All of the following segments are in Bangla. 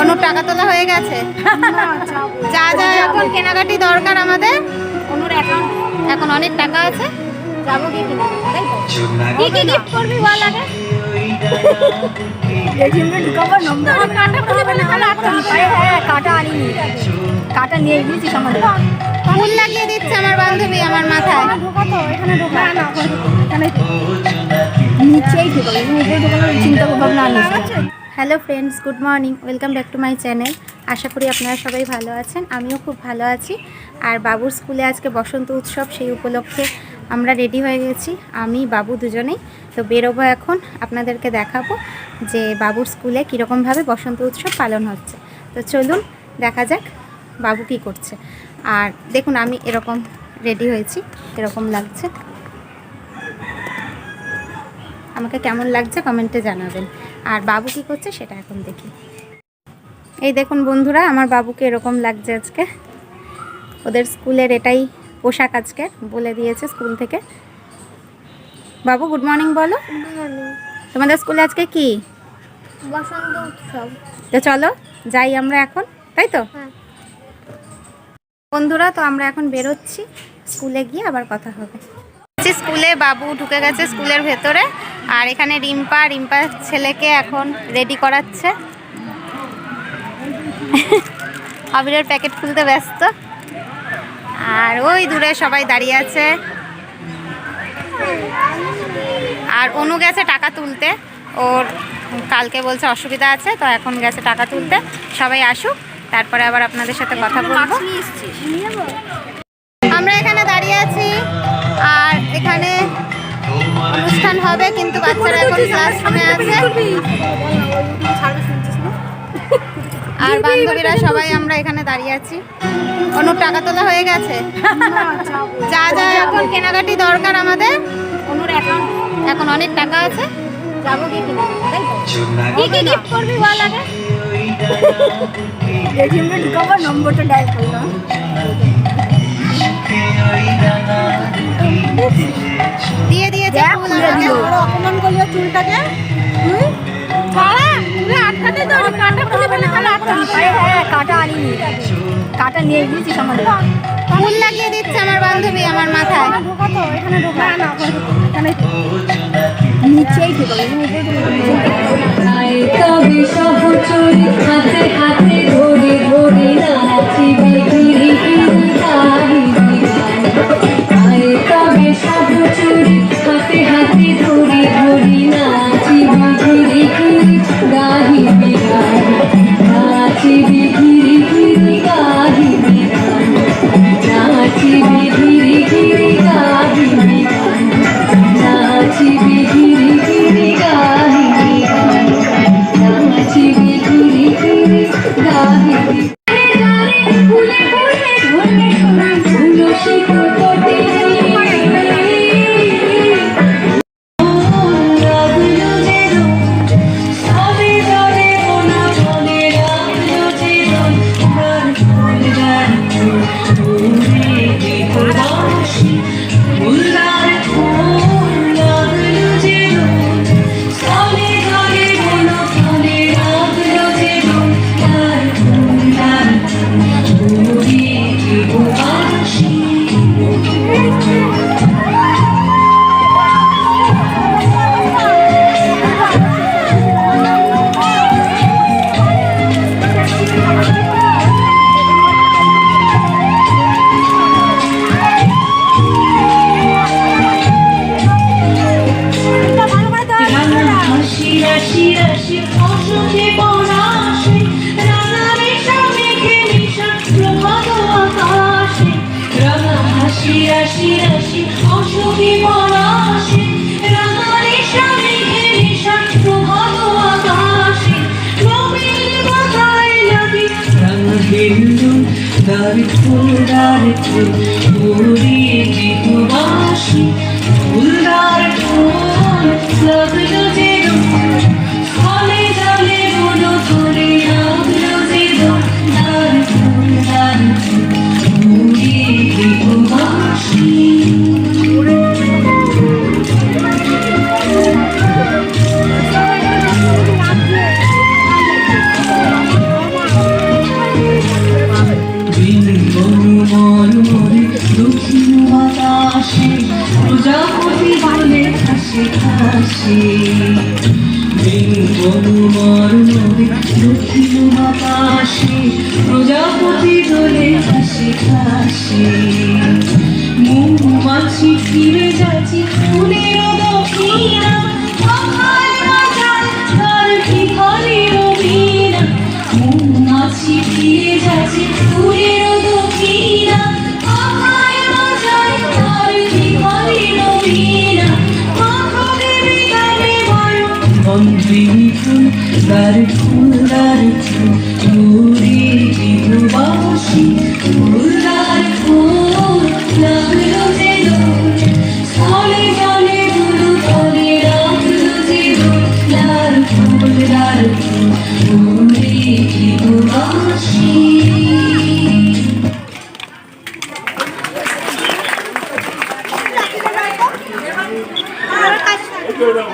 অনুর টাকা তোলা হয়ে গেছে? যা যা এখন কেনাকাটি দরকার আমাদের। অনুর অ্যাকাউন্ট এখন অনেক টাকা আছে। যাব কি? কি গিফট করবি বল আগে? হ্যাঁ কাটা কাটা নিয়ে গিয়েছিস আমাদের। ফুল লাগিয়ে দিচ্ছে আমার বান্ধবী আমার মাথায়। নিচেই ঢুকাবে চিন্তা ভাবনা Anis hello friends, good morning, welcome back to my channel. আশা করি আপনারা সবাই ভালো আছেন, আমিও খুব ভালো আছি। আর বাবুর স্কুলে আজকে বসন্ত উৎসব, সেই উপলক্ষে আমরা রেডি হয়ে গেছি, আমি, বাবু দুজনেই। তো বেরোবো এখন, আপনাদেরকে দেখাবো যে বাবুর স্কুলে কীরকমভাবে বসন্ত উৎসব পালন হচ্ছে। তো চলুন, দেখা যাক বাবু কী করছে। আর দেখুন, আমি এরকম রেডি হয়েছি, এরকম লাগছে। আমাকে কেমন লাগছে কমেন্টে জানাবেন। আর বাবু কি করছে সেটা এখন দেখি। এই দেখুন বন্ধুরা আমার বাবুকে এরকম লাগছে আজকে। ওদের স্কুলের এটাই পোশাক আজকে বলে দিয়েছে স্কুল থেকে। বাবু গুড মর্নিং বলো। তোমাদের স্কুলে আজকে কি? বসন্ত উৎসব। তো চলো যাই আমরা এখন তাই তো? হ্যাঁ। বন্ধুরা তো আমরা এখন বেরোচ্ছি। স্কুলে গিয়ে আবার কথা হবে। স্কুলে বাবু ঢুকে গেছে স্কুলের ভেতরে। আর এখানে রিম্পা রিম্পার ছেলেকে এখন রেডি করাচ্ছে। আবিরের প্যাকেট খুলতে ব্যস্ত। আর ওই দূরে সবাই দাঁড়িয়ে আছে। আর অনু গেছে টাকা তুলতে। ওর কালকে বলছে অসুবিধা আছে, তো এখন গেছে টাকা তুলতে। সবাই আসুক, তারপরে আবার আপনাদের সাথে কথা বলব। হবে, কিন্তু বাচ্চারা এখন ক্লাসরুমে আছে। আর বান্ধবীরা সবাই আমরা এখানে দাঁড়িয়ে আছি। অনুর টাকা তোলা হয়ে গেছে? যা যা, এখন কেনাকাটি দরকার আমাদের। অনুর এখন অনেক টাকা আছে। নম্বরটা করলাম দিয়ে দিয়েছে আটকাতে তো কাটা খুলে ফেলে তাহলে হ্যাঁ কাটা আনিনি। কাটা নিয়ে গিয়েছিস আমাদের। ফুল লাগিয়ে দিচ্ছে আমার বান্ধবী আমার মাথায়। এখানে ঢোকা না এখানে নিচেই রাশি রাশি অসুখে পরাশে রাঙা রেশা মেঘে নিশা প্রভাত আকাশে। নবীন মাথায় লাগে রাঙা হিন্দু দার ফুল দার ফুল ফুলদার ফুল, লাগল প্রজাপতি দোলে হাসি মৌমাছি ফিরে যাচ্ছি মৌমাছি ফিরে যাচ্ছে ফুলের দক্ষিণা కూడా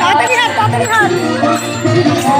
তাড়াতাড়ি হাত তাড়াতাড়ি হাত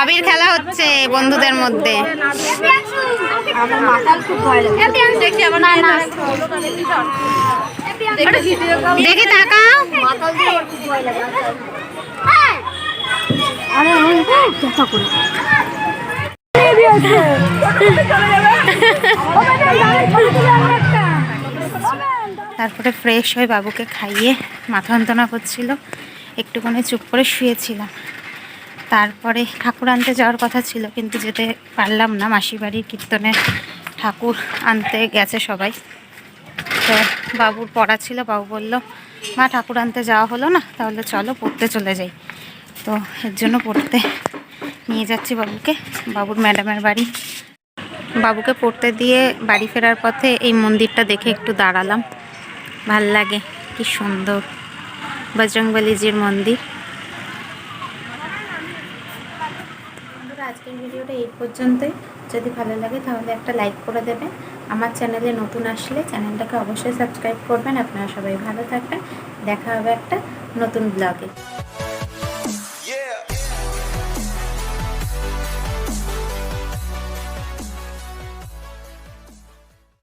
আবির খেলা হচ্ছে বন্ধুদের মধ্যে। আমার মাথার খুব ভয় লাগে দেখি তাকাও। আরে দেখা করে তারপরে ফ্রেশ হয়ে বাবুকে খাইয়ে মাথা যন্ত্রণা করছিল। একটুখানি চুপ করে শুয়েছিলাম। তারপরে ঠাকুর আনতে যাওয়ার কথা ছিল, কিন্তু যেতে পারলাম না। মাসির বাড়ির কীর্তনে ঠাকুর আনতে গেছে সবাই। তো বাবুর পড়া ছিল, বাবু বলল, মা, ঠাকুর আনতে যাওয়া হলো না, তাহলে চলো পড়তে চলে যাই। তো এর জন্য পড়তে নিয়ে যাচ্ছি বাবুকে, বাবুর ম্যাডামের বাড়ি। বাবুকে পড়তে দিয়ে বাড়ি ফেরার পথে এই মন্দিরটা দেখে একটু দাঁড়ালাম। ভালো লাগে, কি সুন্দর। বজরংবলীজির মন্দির। আজকের ভিডিওটা এই পর্যন্তই। যদি ভালো লাগে তাহলে একটা লাইক করে দেবেন আমার চ্যানেলে নতুন আসলে চ্যানেলটাকে অবশ্যই সাবস্ক্রাইব করবেন। আপনারা সবাই ভালো থাকবেন। দেখা হবে একটা নতুন ব্লগে।